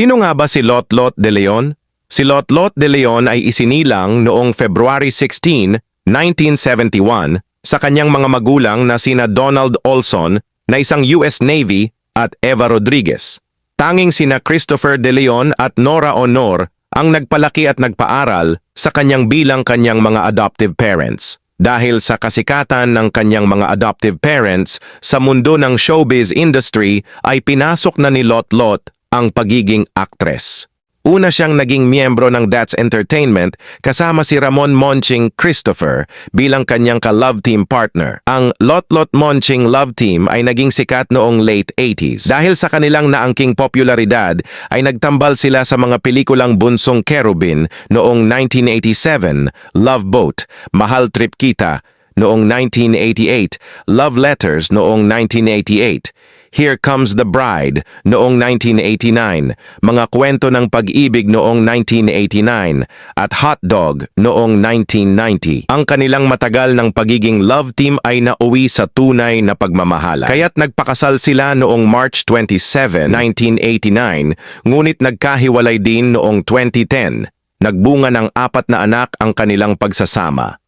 Sino nga ba si Lotlot de Leon? Si Lotlot de Leon ay isinilang noong February 16, 1971 sa kanyang mga magulang na sina Donald Olson na isang US Navy at Eva Rodriguez. Tanging sina Christopher de Leon at Nora Honor ang nagpalaki at nagpaaral sa kanyang bilang kanyang mga adoptive parents. Dahil sa kasikatan ng kanyang mga adoptive parents sa mundo ng showbiz industry ay pinasok na ni Lot Lot ang pagiging actress. Una siyang naging miyembro ng That's Entertainment kasama si Ramon Monching Christopher bilang kanyang ka-love team partner. Ang Lot Lot Monching love team ay naging sikat noong late 80s. Dahil sa kanilang naangking popularidad ay nagtambal sila sa mga pelikulang Bunsong Kerubin noong 1987, Love Boat, Mahal Trip Kita noong 1988, Love Letters noong 1988, Here Comes the Bride noong 1989, Mga Kwento ng Pag-ibig noong 1989, at Hot Dog noong 1990. Ang kanilang matagal ng pagiging love team ay nauwi sa tunay na pagmamahala. Kaya't nagpakasal sila noong March 27, 1989, ngunit nagkahiwalay din noong 2010. Nagbunga ng apat na anak ang kanilang pagsasama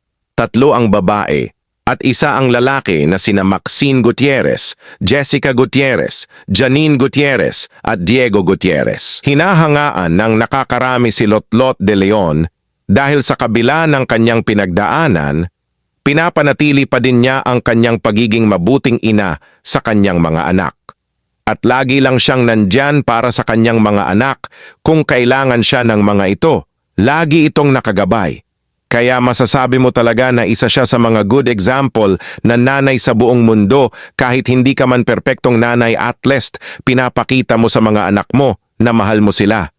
tatlo ang babae, at isa ang lalaki na sina Maxine Gutierrez, Jessica Gutierrez, Janine Gutierrez at Diego Gutierrez. Hinahangaan ng nakakarami si Lotlot de Leon dahil sa kabila ng kanyang pinagdaanan, pinapanatili pa din niya ang kanyang pagiging mabuting ina sa kanyang mga anak. At lagi lang siyang nandyan para sa kanyang mga anak kung kailangan siya ng mga ito. Lagi itong nakagabay. Kaya masasabi mo talaga na isa siya sa mga good example na nanay sa buong mundo kahit hindi ka man perpektong nanay at least pinapakita mo sa mga anak mo na mahal mo sila.